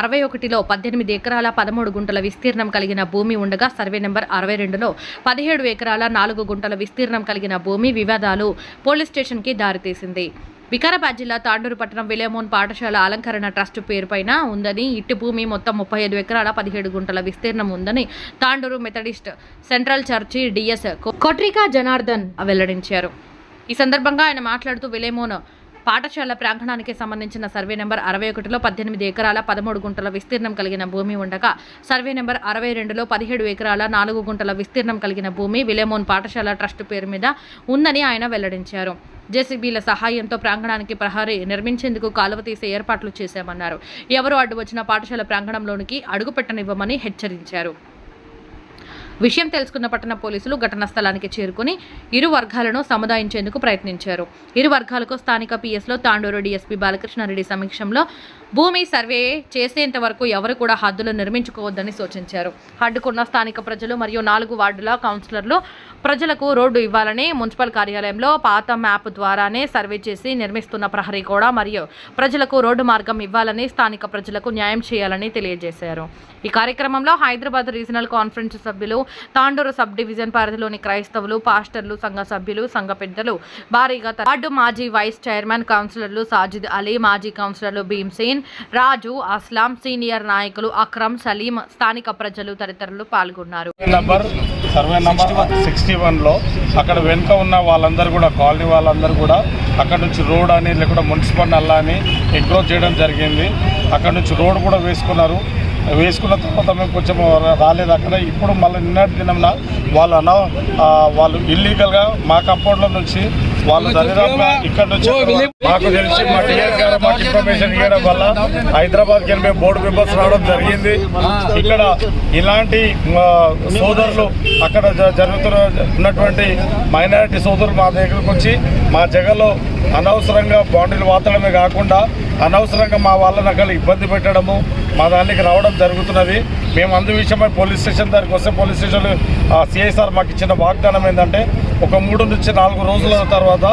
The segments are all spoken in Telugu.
అరవై ఒకటిలో పద్దెనిమిది ఎకరాల పదమూడు గుంటల విస్తీర్ణం కలిగిన భూమి ఉండగా సర్వే నెంబర్ అరవై రెండులో పదిహేడు ఎకరాల నాలుగు గుంటల విస్తీర్ణం కలిగిన భూమి వివాదాలు పోలీస్ స్టేషన్కి దారితీసింది. వికారాబాద్ జిల్లా తాండూరు పట్టణం విలేమోన్ పాఠశాల అలంకరణ ట్రస్ట్ పేరుపైన ఉందని ఇట్టి భూమి మొత్తం ముప్పై ఐదు ఎకరాల పదిహేడు గుంటల విస్తీర్ణం ఉందని Tandur Methodist central church DS కొట్రికా Janardhan వెల్లడించారు. ఈ సందర్భంగా ఆయన మాట్లాడుతూ విలేమోన్ పాఠశాల ప్రాంగణానికి సంబంధించిన సర్వే నెంబర్ అరవై ఒకటిలో పద్దెనిమిది ఎకరాల పదమూడు గుంటల విస్తీర్ణం కలిగిన భూమి ఉండగా సర్వే నెంబర్ అరవై రెండులో పదిహేడు ఎకరాల నాలుగు గుంటల విస్తీర్ణం కలిగిన భూమి విలేమోన్ పాఠశాల ట్రస్ట్ పేరు మీద ఉందని ఆయన వెల్లడించారు. జేసీబీల సహాయంతో ప్రాంగణానికి ప్రహరీ నిర్మించేందుకు కాలువ తీసే ఏర్పాట్లు చేశామన్నారు. ఎవరు అడ్డు వచ్చిన పాఠశాల ప్రాంగణంలోనికి అడుగుపెట్టనివ్వమని హెచ్చరించారు. విషయం తెలుసుకున్న పట్టణ పోలీసులు ఘటనా స్థలానికి చేరుకుని ఇరు వర్గాలను సముదాయించేందుకు ప్రయత్నించారు. ఇరు వర్గాలకు స్థానిక పిఎస్లో తాండూరు డీఎస్పీ బాలకృష్ణారెడ్డి సమీక్షంలో భూమి సర్వే చేసేంత వరకు ఎవరు కూడా హద్దులు నిర్మించుకోవద్దని సూచించారు. అడ్డుకున్న స్థానిక ప్రజలు మరియు నాలుగు వార్డుల కౌన్సిలర్లు ప్రజలకు రోడ్డు ఇవ్వాలని మున్సిపల్ కార్యాలయంలో పాత మ్యాప్ ద్వారానే సర్వే చేసి నిర్మిస్తున్న ప్రహరీ కూడా మరియు ప్రజలకు రోడ్డు మార్గం ఇవ్వాలని స్థానిక ప్రజలకు న్యాయం చేయాలని తెలియజేశారు. ఈ కార్యక్రమంలో హైదరాబాద్ రీజనల్ కాన్ఫరెన్స్ సభ్యులు తాండూరు సబ్ డివిజన్ పరిధిలోని క్రైస్తవులు పాస్టర్లు సంఘ సభ్యులు సంఘ పెద్దలు భారీగా వార్డు మాజీ వైస్ చైర్మన్ కౌన్సిలర్లు సాజిద్ అలీ మాజీ కౌన్సిలర్లు భీమ్సేన్ రాజు అస్లాం సీనియర్ నాయకులు అక్రమ్ సలీం స్థానిక ప్రజలు తదితరులు పాల్గొన్నారు. సర్వే నంబర్ సిక్స్టీ వన్లో అక్కడ వెనుక ఉన్న వాళ్ళందరూ కూడా కాలనీ వాళ్ళందరూ కూడా అక్కడ నుంచి రోడ్ అని లేకుండా మున్సిపల్ నల్లా అని ఎంక్రోచ్ చేయడం జరిగింది. అక్కడ నుంచి రోడ్ కూడా వేసుకున్నారు. వేసుకున్న తర్వాత మేము కొంచెం రాలేదు. అక్కడ ఇప్పుడు మళ్ళీ నిన్నటి దినంన వాళ్ళు అన వాళ్ళు ఇల్లీగల్గా మా కంపౌండ్లో నుంచి వాళ్ళు దరిదాపుగా ఇక్కడ నుంచి మాకు తెలిసి మా టీఎస్ గారు మాకు ఇన్ఫర్మేషన్ ఇవ్వడం వల్ల హైదరాబాద్కి మేము బోర్డు మెంబర్స్ రావడం జరిగింది. ఇక్కడ ఇలాంటి సోదరులు అక్కడ జరుగుతున్న ఉన్నటువంటి మైనారిటీ సోదరులు మా దగ్గరకు వచ్చి మా జగలో అనవసరంగా బాండీలు వాతడమే కాకుండా అనవసరంగా మా వాళ్ళని అక్కడ ఇబ్బంది పెట్టడము మా దానికి రావడం జరుగుతున్నది. మేము అందు విషయమై పోలీస్ స్టేషన్ దగ్గరికి వస్తే పోలీస్ స్టేషన్లో సిఐ సార్ మాకు ఇచ్చిన వాగ్దానం ఏంటంటే ఒక మూడు నుంచి నాలుగు రోజుల తర్వాత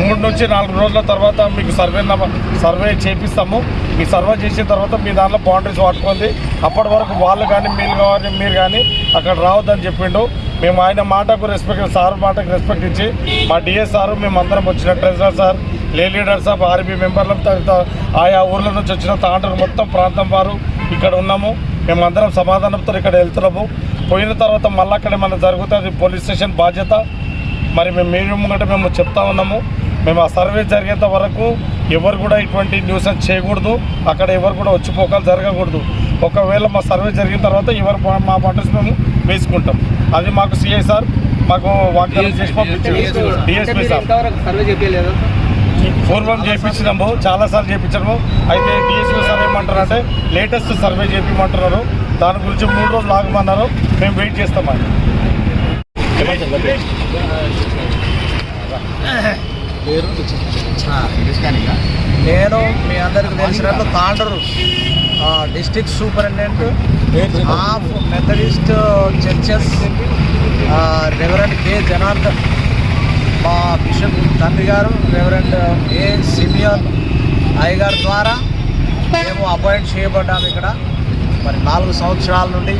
మూడు నుంచి నాలుగు రోజుల తర్వాత మీకు సర్వే నంబర్ సర్వే చేపిస్తాము. మీ సర్వే చేసిన తర్వాత మీ దాంట్లో బౌండరీస్ పట్టుకుంది అప్పటి వరకు వాళ్ళు కానీ మీరు కానీ మీరు కానీ అక్కడ రావద్దని చెప్పిండు. మేము ఆయన మాటకు రెస్పెక్ట్ సార్ మాటకు రెస్పెక్ట్ ఇచ్చి మా డిఎస్ సార్ మేము అందరం వచ్చిన ట్రెజరర్ సార్ లే లీడర్ సార్ ఆర్బీ మెంబర్ల ఆయా ఊర్ల నుంచి వచ్చిన తాండ్రు మొత్తం ప్రాంతం వారు ఇక్కడ ఉన్నాము. మేము అందరం సమాధానంతో ఇక్కడ వెళ్తున్నాము. పోయిన తర్వాత మళ్ళీ అక్కడ మన జరుగుతుంది? పోలీస్ స్టేషన్ బాధ్యత? మరి మేము మీరు ముంగట మేము చెప్తా ఉన్నాము. మేము ఆ సర్వే జరిగేంత వరకు ఎవరు కూడా ఇటువంటి న్యూసెన్స్ చేయకూడదు. అక్కడ ఎవరు కూడా వచ్చిపోకలు జరగకూడదు. ఒకవేళ మా సర్వే జరిగిన తర్వాత ఎవరు మా- బట్టర్స్ మేము వేసుకుంటాం. అది మాకు సిఐ సార్ మాకు వాగ్దానం చేసి పంపించారు. DSP sir. పూర్వం చేయించినాము చాలాసార్లు చేయించాము అయితే డిఎస్పీ సార్ ఏమంటారు అంటే లేటెస్ట్ సర్వే చేయించమంటున్నారు దాని గురించి మూడు రోజులు ఆగమన్నారు. మేము వెయిట్ చేస్తామని నేను మీ అందరికి తెలిసినట్లు Tandur district superintendent of Methodist churches reverend K Janardhan మా బిషప్ తండ్రి గారు రెవరెండ్ ఏ సిమియోన్ అయ్య గారి ద్వారా మేము అపాయింట్ చేయబడ్డాము ఇక్కడ. మరి నాలుగు సంవత్సరాల నుండి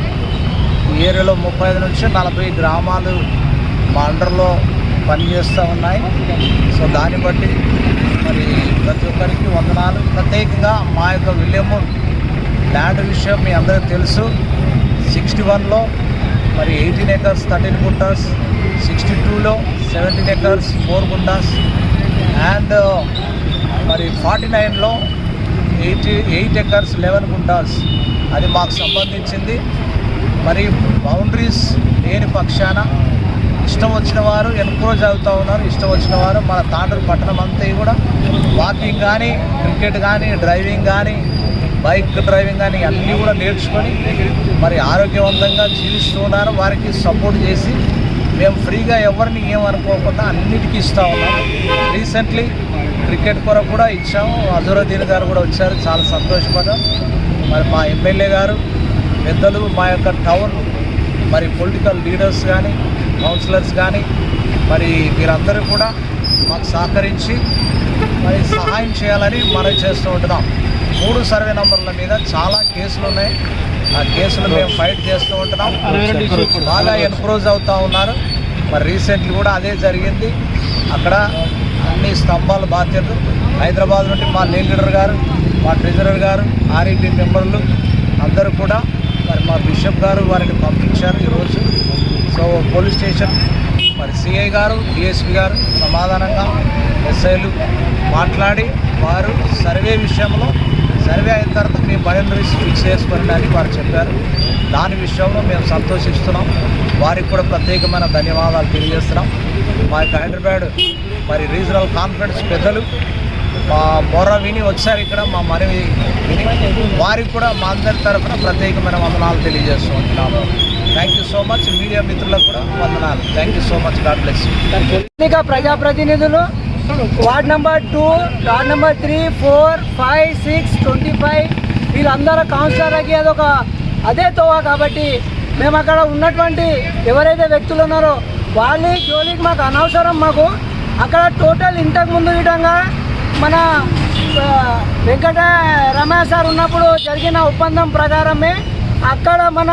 ఏరియాలో ముప్పై ఐదు నుంచి నలభై గ్రామాలు మా అండర్లో పనిచేస్తూ ఉన్నాయి. సో దాన్ని బట్టి మరి ప్రతి ఒక్కరికి వందనాలు. ప్రత్యేకంగా మా యొక్క విలియము ల్యాండ్ విషయం మీ అందరికీ తెలుసు. సిక్స్టీ వన్లో మరి eighteen acres thirteen guntas sixty టూలో seventeen acres four guntas and మరి ఫార్టీ నైన్లో eighty eight acres eleven guntas అది మాకు సంబంధించింది. మరి బౌండరీస్ లేని పక్షాన ఇష్టం వచ్చిన వారు ఎన్క్రోజ్ అవుతూ ఉన్నారు ఇష్టం వచ్చిన వారు మన తాండూరు పట్టణం అంతా కూడా వాకింగ్ కానీ క్రికెట్ కానీ డ్రైవింగ్ కానీ బైక్ డ్రైవింగ్ కానీ అన్నీ కూడా నేర్చుకొని మరి ఆరోగ్యవంతంగా జీవిస్తూ ఉన్నారు. వారికి సపోర్ట్ చేసి మేము ఫ్రీగా ఎవరిని ఏమనుకోకుండా అన్నిటికీ ఇస్తూ ఉన్నాం. రీసెంట్లీ క్రికెట్ కొరకు కూడా ఇచ్చాము. అజరుద్దీన్ గారు కూడా వచ్చారు. చాలా సంతోషపడ్డాం. మరి మా ఎమ్మెల్యే గారు పెద్దలు మా యొక్క టౌన్ మరి పొలిటికల్ లీడర్స్ కానీ కౌన్సిలర్స్ కానీ మరి మీరందరూ కూడా మాకు సహకరించి మరి సహాయం చేయాలని మనం చేస్తూ ఉంటున్నాం. మూడు సర్వే నంబర్ల మీద చాలా కేసులు ఉన్నాయి. ఆ కేసులు మేము ఫైట్ చేస్తూ ఉంటున్నాం. బాగా ఎన్క్రోజ్ అవుతూ ఉన్నారు. మరి రీసెంట్లీ కూడా అదే జరిగింది. అక్కడ అన్ని స్తంభాలు బాధ్యతలు. హైదరాబాద్ నుండి మా లీడర్ గారు మా ట్రెజరర్ గారు ఆర్ఈపీ మెంబర్లు అందరూ కూడా మరి మా బిషప్ గారు వారిని పంపించారు ఈరోజు. సో పోలీస్ స్టేషన్ మరి సిఐ గారు డిఎస్పి గారు సమాధానంగా ఎస్ఐలు మాట్లాడి వారు సర్వే విషయంలో సర్వే అయిన తర్వాత మేము బౌండరీస్ ఫిక్స్ చేసుకుని వారు చెప్పారు. దాని విషయంలో మేము సంతోషిస్తున్నాం. వారికి కూడా ప్రత్యేకమైన ధన్యవాదాలు తెలియజేస్తున్నాం. మా యొక్క హైదరాబాద్ మరి రీజనల్ కాన్ఫరెన్స్ పెద్దలు మా బొర్ర విని వచ్చారు ఇక్కడ మా మరి విని వారికి కూడా మా అందరి తరఫున ప్రత్యేకమైన వందనాలు తెలియజేస్తున్నాము. Thank you so much media మిత్రులకు కూడా వందనాలు. Thank you so much God bless స్థానిక ప్రజాప్రతినిధులు ward number two ward number three four five six twenty five వీళ్ళందరూ కౌన్సిలర్కి అదొక అదే తోవా కాబట్టి మేము అక్కడ ఉన్నటువంటి ఎవరైతే వ్యక్తులు ఉన్నారో వాళ్ళ జోలికి మాకు అనవసరం మాకు. అక్కడ టోటల్ ఇంతకు ముందు విధంగా మన వెంకట రమేష్ సార్ ఉన్నప్పుడు జరిగిన ఒప్పందం ప్రకారమే అక్కడ మన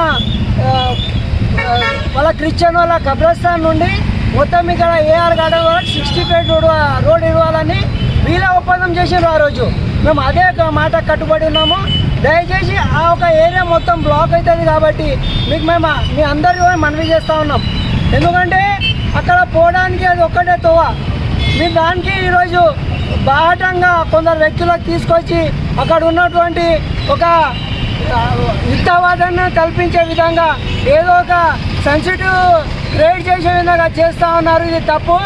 వాళ్ళ క్రిస్టియన్ వాళ్ళ కబ్రస్థాన్ నుండి మొత్తం ఇక్కడ ఏఆర్ గార్డెన్ వరకు సిక్స్టీ ఫీట్ రోడ్ రోడ్ ఇవ్వాలని వీళ్ళ ఒప్పందం చేసారు ఆ రోజు. మేము అదే ఒక మాట కట్టుబడి ఉన్నాము. దయచేసి ఆ ఒక ఏరియా మొత్తం బ్లాక్ అవుతుంది కాబట్టి మీకు మేము మీ అందరికీ మనవి చేస్తూ ఉన్నాం. ఎందుకంటే అక్కడ పోవడానికి అది ఒక్కటే తోవ. మీరు దానికి ఈరోజు బాహటంగా కొందరు వ్యక్తులకు తీసుకొచ్చి అక్కడ ఉన్నటువంటి ఒక యుద్ధవాదాన్ని కల్పించే విధంగా ఏదో ఒక సెన్సిటివ్ క్రియేట్ చేసే విధంగా చేస్తూ ఉన్నారు. ఇది తప్పు.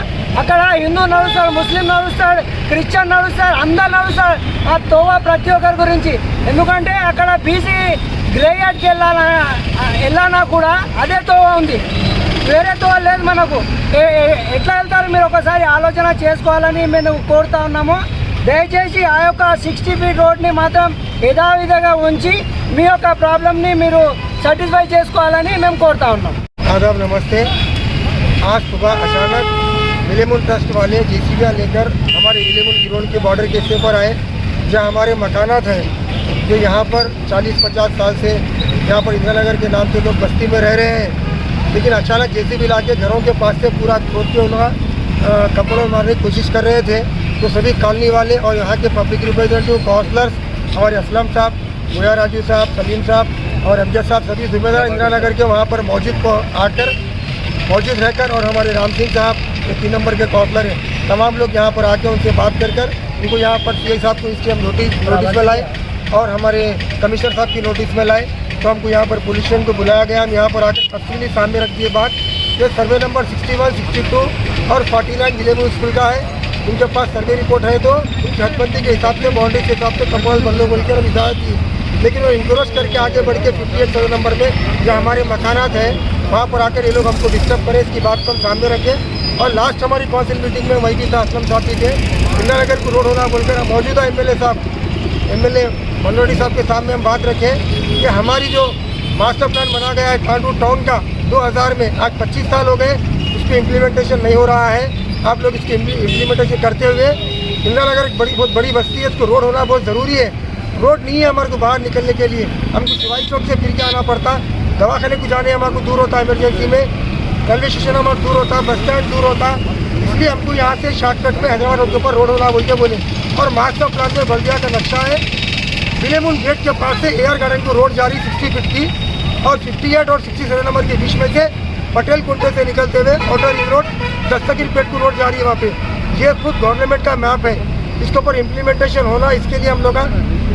అక్కడ హిందూ నడుస్తాడు ముస్లిం నడుస్తాడు క్రిస్టియన్ నడుస్తాడు అందరు నడుస్తాడు. ఆ తోవ ప్రతి ఒక్కరి గురించి. ఎందుకంటే అక్కడ బీసీ గ్రేయార్డ్కి వెళ్ళాలన్నా వెళ్ళానా కూడా అదే తోవ ఉంది. వేరే తోవ లేదు మనకు ఏ- ఏ- ఎట్లా వెళ్తారు మీరు ఒకసారి ఆలోచన చేసుకోవాలని మేము కోరుతా ఉన్నాము దయచేసి ఆ యొక్క సిక్స్టీ ఫీట్ రోడ్ని మాత్రం యథావిధిగా ఉంచి మీ యొక్క ప్రాబ్లమ్ని మీరు సాటిస్ఫై చేసుకోవాలని మేము కోరుతా ఉన్నాం आदाब नमस्ते आज सुबह अचानक विलेमुल ट्रस्ट वाले जेसीबी लेकर हमारे विलेमुल गिरोन के बॉर्डर के हिस्से पर आए जहाँ हमारे मकानात हैं जो यहाँ पर 40-50 साल से यहाँ पर इंदिरा नगर के नाम से लोग बस्ती में रह रहे हैं लेकिन अचानक जेसीबी ला के घरों के पास से पूरा खोद के उनका कपड़ों मारने की कोशिश कर रहे थे। तो सभी कॉलोनी वाले और यहाँ के पब्लिक रिप्रेजेंटेटिव काउंसलर्स हमारे असलम साहब गोया राजू साहब, सलीम साहब और अमजद साहब, सभी जिम्मेदार इंदिरा नगर के वहाँ पर मौजूद को आकर, मौजूद रहकर और हमारे राम सिंह साहब, जो तीन नंबर के काउंसलर हैं, तमाम लोग यहाँ पर आके उनसे बात कर कर, उनको यहाँ पर सी साहब को इसकी हम नोटिस नोटिस में लाए और हमारे कमिश्नर साहब की नोटिस में लाए। तो हमको यहाँ पर पुलिस स्टेशन को बुलाया गया। हम यहाँ पर आकर तफसीली सामने रख दिए बात। ये सर्वे नंबर 61, 62 और 49 ज़िले में स्कूल का है। उनके पास सर्वे रिपोर्ट है तो उनकी हदबंदी के हिसाब से बाउंड्री के हिसाब से कंपाउंड बंदो बोलकर हम इजाज़त दी लेकिन वो इंक्रोच करके आगे बढ़ के फिफ्टी एट सर्वे नंबर में जो हमारे मकानात हैं वहाँ पर आकर ये लोग हमको डिस्टर्ब करें इसकी बात को हम सामने रखें। और लास्ट हमारी काउंसिल मीटिंग में वही भी था असलम साहब भी थे इंदिरा नगर को रोड होना बोलकर मौजूदा एमएलए साहब एम मनोडी साहब के सामने हम बात रखें कि हमारी जो मास्टर प्लान बना गया है कानपुर टाउन का 2000 में, आज 25 साल हो गए, उसकी इम्प्लीमेंटेशन नहीं हो रहा है। आप लोग इसकी इम्प्लीमेंटेशन करते हुए इंदिरा नगर एक बड़ी, बहुत बड़ी बस्ती है, इसको रोड होना बहुत ज़रूरी है। रोड नहीं है हमारे को बाहर निकलने के लिए। हमको शिवाजी चौक से फिर के आना पड़ता? दवाखाने को जाने हमारे को दूर होता है इमरजेंसी में। रेलवे स्टेशन हमारा दूर होता बस स्टैंड दूर होता। इसलिए हमको यहाँ से शॉर्टकट में हैदराबाद रोड के ऊपर रोड होना बोल के बोले। और मास्टर प्लान में बल्दिया का नक्शा है विलेमुन गेट के पास से एयर गार्डन को रोड जा रही सिक्सटी फीट की और 58 और 67 नंबर के बीच में से पटेल कुंडे से निकलते हुए auto ring road Dastagir Pet को रोड जा रही है वहाँ पे। ये खुद गवर्नमेंट का मैप है। इसके ऊपर इम्प्लीमेंटेशन होना इसके लिए हम लोग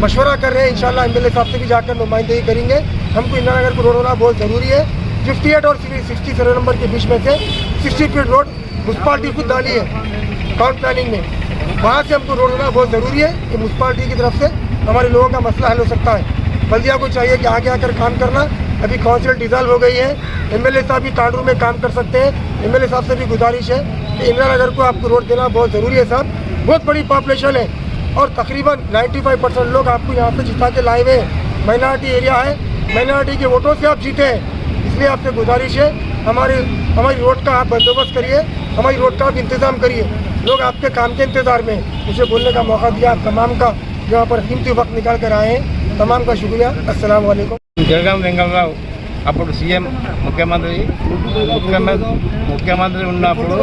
मशवरा कर रहे हैं। इंशाल्लाह एम साहब से भी जाकर नुमाइंदगी करेंगे। हमको इंदिरा नगर को रोड होना बहुत ज़रूरी है। 58 और 67 नंबर के बीच में से 60 फीट रोड म्यूनसिपाल्टी खुद डाली है। टाउन प्लानिंग में। वहाँ से हमको रोड होना बहुत ज़रूरी है कि म्यूनसिपाल्टी की तरफ़ से हमारे लोगों का मसला हल हो सकता है। बल्दिया को चाहिए कि आगे आकर काम करना। अभी काउंसिल डिजॉल्व हो गई है। एमएलए साहब भी तांडू में काम कर सकते हैं। एमएलए साहब से भी गुजारिश है कि इंदिरा नगर को आपको रोड देना बहुत ज़रूरी है साहब। बहुत बड़ी पॉपुलेशन है और तकरीबन 95 परसेंट लोग आपको यहाँ पे जिता के लाए हुए हैं। माइनॉरिटी एरिया है। माइनॉरिटी के वोटों से आप जीते हैं। इसलिए आपसे गुजारिश है, हमारे हमारी रोड का आप बंदोबस्त करिए। हमारी रोड का आप इंतज़ाम करिए। लोग आपके काम के इंतज़ार में। मुझे बोलने का मौका दिया आप तमाम का। यहाँ पर कीमती वक्त निकाल कर आए हैं तमाम का शुक्रिया अस्सलाम वालेकुम జగన్ వెంకటరావు అప్పుడు సీఎం ముఖ్యమంత్రి ముఖ్యమంత్రి ముఖ్యమంత్రి ఉన్నప్పుడు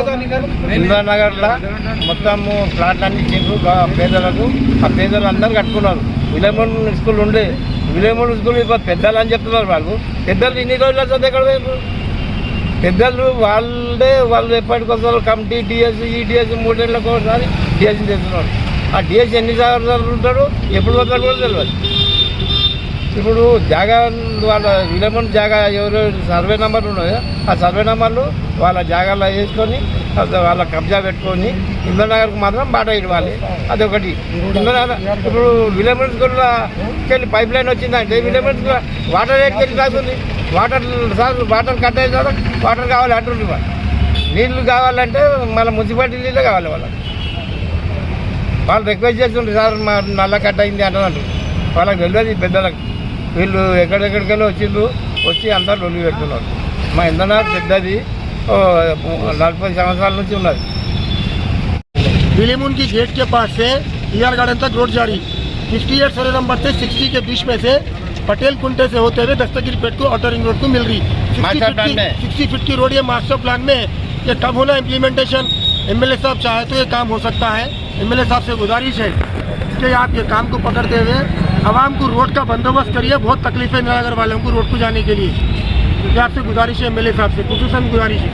ఇంద్రానగర్లో మొత్తము ప్లాట్లన్నీ ఇచ్చిండ్రు గా- పేదలకు ఆ పేదలు అందరూ కట్టుకున్నారు విలేమూరు స్కూల్ ఉండే విలేమూరు స్కూల్ ఇప్పుడు పెద్దలు అని చెప్తున్నారు వాళ్ళు పెద్దలు ఇన్ని రోజులు చదివి ఎక్కడ పోయారు పెద్దలు వాళ్ళే వాళ్ళు ఎప్పటికొస్తారు కమిటీ డిఎస్ ఈ డిఎస్ మూడేళ్ళకి ఒకసారి డిఎస్ చేస్తున్నారు ఆ డిఎస్ ఎన్ని జాగ్రత్తలు ఉంటాడు? ఎప్పుడు పోతాడు కూడా తెలియదు ఇప్పుడు జాగా వాళ్ళ విలమన్ జాగా ఎవరు సర్వే నెంబర్లు ఉన్నాయో ఆ సర్వే నెంబర్లు వాళ్ళ జాగాలో వేసుకొని వాళ్ళ కబ్జా పెట్టుకొని ఇంద్రనగర్కు మాత్రం బాట ఇవ్వాలి. అదొకటి. ఇంద్రనగర్ ఇప్పుడు విలమన్స్ కూడా వెళ్ళి పైప్ లైన్ వచ్చిందంటే విలమన్స్ వాటర్ రేట్కి వెళ్ళి తాగుతుంది వాటర్ సార్ వాటర్ కట్ అయిన తర్వాత వాటర్ కావాలి అటు నీళ్ళు కావాలంటే మళ్ళీ మున్సిపాలిటీ నీళ్ళే కావాలి వాళ్ళకి. వాళ్ళు రిక్వెస్ట్ చేస్తుండ్రు సార్ మా నల్ల కట్ అయింది అంటున్నారు వాళ్ళకి తెలియదు ఈ పెద్దలకు వీళ్ళు ఎక్కడెక్కడికెళ్ళి వచ్చిండ్రు వచ్చి అంతా లొల్లి పెడుతున్నారు మా ఇంధన పెద్దది ఓ, నలభై సంవత్సరాల నుంచి ఉన్నది विलेमुन की गेट के पास से ईआर गार्डन तक रोड जारी 58 सर्वे नंबर से 60 के बीच में से पटेल कुंटे से होते हुए दस्तगिरी पेट को ऑटो रिंग रोड को मिल रही 60 मास्टर फीट प्लान की- में। 60 फीट की रोड ये मास्टर प्लान में है। ये कब होना इम्प्लीमेंटेशन एमएलए साहब चाहे तो ये काम हो सकता है। एमएलए साहब से गुजारिश है कि आप ये काम को पकड़ते हुए आवाम को रोड का बंदोबस्त करिए, बहुत तकलीफ़ है नगर वालों को रोड को जाने के लिए। आपसे गुजारिश है एमएलए साहब से खसूसन गुजारिश है।